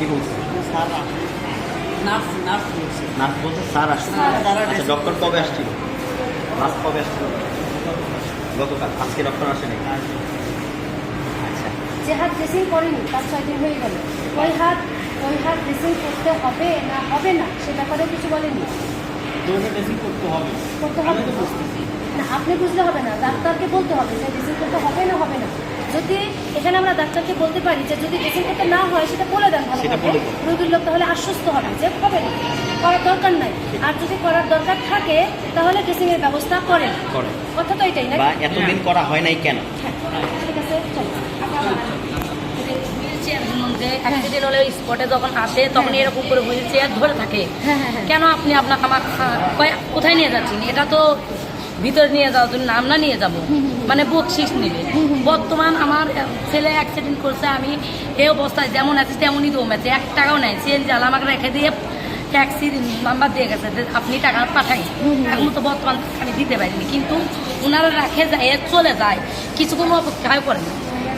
কি বলছে। Sir nurse বলছে স্যার আসছে আচ্ছা ডক্টর কবে আসছিল? লাস্ট কবে আসছিল? গতকাল। আজকে ডক্টর আসেনি? আচ্ছা। যে হাত ড্রেসিং করেনি তার ছয় দিন হয়ে গেল। ওই হাত ওই হাত ড্রেসিং করতে হবে না হবে না সে ব্যাপারে কিছু বলেনি। করতে হবে। করতে হবে না। আপনি বুঝলে হবে না ডাক্তারকে বলতে হবে যে ড্রেসিং করতে হবে না হবে না। যদি এখানে আমরা ডাক্তারকে বলতে পারি যে যদি ড্রেসিং করতে না হয় সেটা বলে দেন। রোগীর লোক তাহলে আশ্বস্ত হবে যে হবে না। করার দরকার নাই। আর যদি করার দরকার থাকে তাহলে ড্রেসিং এর ব্যবস্থা করেন। করে কথা তো এটাই না এতদিন করা হয় নাই কেন? হ্যাঁ ঠিক আছে অ্যাক্সিডেন্ট হলে স্পটে যখন আসে তখন এরকম করে হুইল চেয়ার ধরে থাকে। হ্যাঁ হ্যাঁ হ্যাঁ। কেন আপনি আপনাকে আমার কোথায় নিয়ে যাচ্ছেন? এটা তো ভিতরে নিয়ে যাওয়ার জন্য আমরা নিয়ে যাব। মানে বকশিস নেবে। বর্তমান আমার ছেলে অ্যাক্সিডেন্ট করছে, আমি এই অবস্থায় যেমন আছি তেমনই দম আছে। এক টাকাও নেই। চেন জাল আমাকে রেখে দিয়ে ট্যাক্সি নাম্বার দিয়ে গেছে আপনি টাকা পাঠাই এখন তো বর্তমান আমি দিতে পারিনি। কিন্তু ওনারা রাখে যায়, চলে যায়। কিছু কোনো অপেক্ষায় করে না।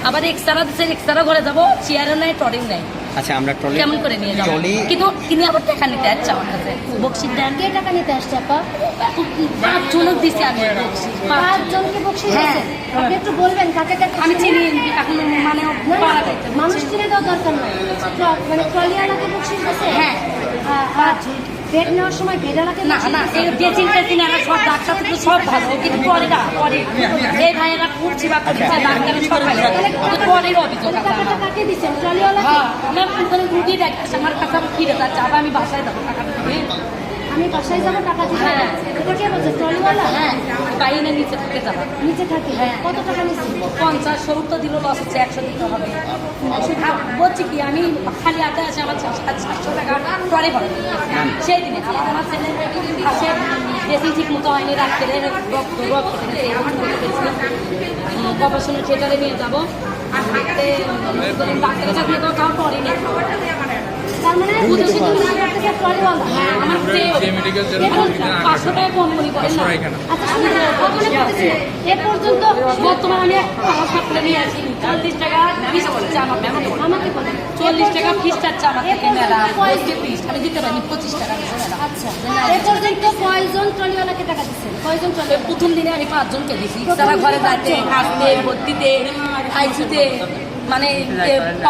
আবার এক্সট্রা দিচ্ছে এক্সট্রা ঘরে যাব চেয়ারও নেই টরিং নেই। আচ্ছা আমরা ট্রলি কেমন করে নিয়ে যাব? ট্রলি কিন্তু তিনি আবার টাকা নিতে আসছে আমার কাছে। বকশিস দেন কে টাকা নিতে আসছে আপা? পাঁচ জনক দিছি আমি বকশিস পাঁচ পাঁচ জনকে বকশিস হ্যাঁ। আপনি একটু বলবেন কাকে কাকে আমি চিনি এখন মানে মানুষ চিনে দেওয়ার দরকার নাই। মানে ট্রলি আনাকে বকশিস দিছে হ্যাঁ। আর বেড নেওয়ার সময় বেডওয়ালাকে না না এই ড্রেসিং টেসিং এরা সব ডাক্তার তো সব ভালো কিন্তু পরে না পরে। এই ভাইয়েরা করছি বা করছি ডাক্তার সব ভালো পরের অভিযোগ কাকে দিচ্ছেন ট্রলিওয়ালাকে হ্যাঁ আমার ওখানে রুগী ডাক্তার আমার কাছে ফিরে যাচ্ছে আবার আমি বাসায় দেবো দিয়ে। আমি বাসায় যাব টাকা দিতে হ্যাঁ। এটা কে বলছে? ট্রলিওয়ালা? হ্যাঁ বাইরে নিচে থেকে যাব। নিচে থাকে হ্যাঁ। কত টাকা নিচ্ছে? পঞ্চাশ সত্তর দিল লস হচ্ছে একশো দিতে হবে। বলছি কি আমি খালি হাতে আছে আমার সাতশো টাকা টরে ভরে সেই দিনে আমার ছেলে আসে বেশি ঠিক মতো হয়নি রাত্রে রক্ত রক্ত গবেষণা থিয়েটারে নিয়ে যাব। আর হাতে ডাক্তারের চাকরি তো কাউ করেনি তার মানে পাঁচশো টাকা কম করেন না? আচ্ছা আমি ওখানে বলতেছি এ পর্যন্ত বর্তমানে আমি আমার সাথে নিয়ে আসি। চল্লিশ টাকা ফিস আমাকে চল্লিশ ফিস চাচ্ছে ফিস। আমি দিতে পারিনি পঁচিশ টাকা আচ্ছা। এ পর্যন্ত কয়জন ট্রলিওয়ালাকে টাকা দিচ্ছেন কয়জন তবে প্রথম দিনে আমি পাঁচজনকে দিছি। তারা ঘরে পাঁচজন? আসতে ভর্তিতে আইসিতে মানে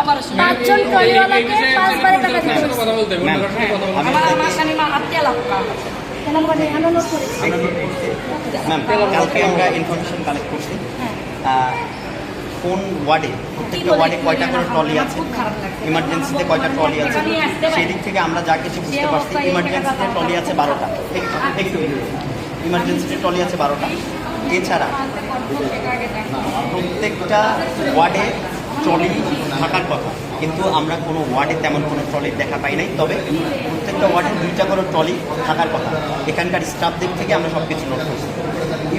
অপারেশন পাঁচজন ট্রলিওয়ালাকে পাঁচবারে টাকা দিতে কথা বলতে ম্যাম আমার আমার করেছি ম্যাম কালকে আমরা ইনফরমেশন কালেক্ট করছি। হ্যাঁ। কোন ওয়ার্ডে প্রত্যেকটা ওয়ার্ডে কয়টা করে ট্রলি আছে? ইমার্জেন্সিতে কয়টা ট্রলি আছে? সেই দিক থেকে আমরা যা কিছু বুঝতে পারছি ইমার্জেন্সিতে ট্রলি আছে বারোটা। একটু ইমার্জেন্সিতে ট্রলি আছে বারোটা। এছাড়া প্রত্যেকটা ওয়ার্ডে ট্রলি থাকার কথা। কিন্তু আমরা কোনো ওয়ার্ডে তেমন কোনো ট্রলি দেখা পাই নাই। তবে প্রত্যেকটা ওয়ার্ডে দুইটা করে ট্রলি থাকার কথা। এখানকার স্টাফদের থেকে আমরা সব কিছু নোট করছি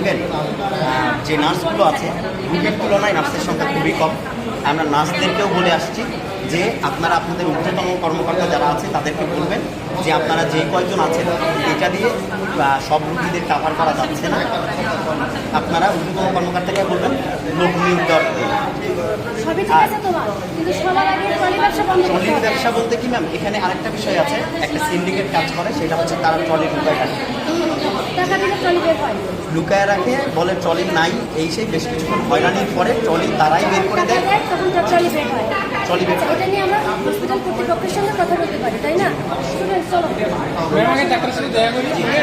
ইভেন যে নার্সগুলো আছে রুগীর তুলনায় নার্সের সংখ্যা খুবই কম। আমরা নার্সদেরকেও বলে আসছি যে আপনারা আপনাদের ঊর্ধ্বতম কর্মকর্তা যারা আছে তাদেরকে বলবেন যে আপনারা যে কয়জন আছেন এটা দিয়ে সব রুগীদের কাভার করা যাচ্ছে না। আপনারা ঊর্ধ্বতম কর্মকর্তাকে বলবেন লোক নিয়োগ ব্যবসা ট্রলির ব্যবসা বলতে কি ম্যাম এখানে আরেকটা বিষয় আছে একটা সিন্ডিকেট কাজ করে সেটা হচ্ছে তারা ট্রলি লুকায় রাখে টাকা দিলে ট্রলি বের হয়। লুকায় রাখে বলে ট্রলি নাই এই সেই বেশ কিছুক্ষণ হয়রানির পরে ট্রলি তারাই বের করে দেয়। তখন তার ট্রলি বের হয়। ট্রলি বের এটা নিয়ে আমরা হসপিটাল কর্তৃপক্ষের সঙ্গে কথা বলতে পারি তাই না? স্টুডেন্ট চলো।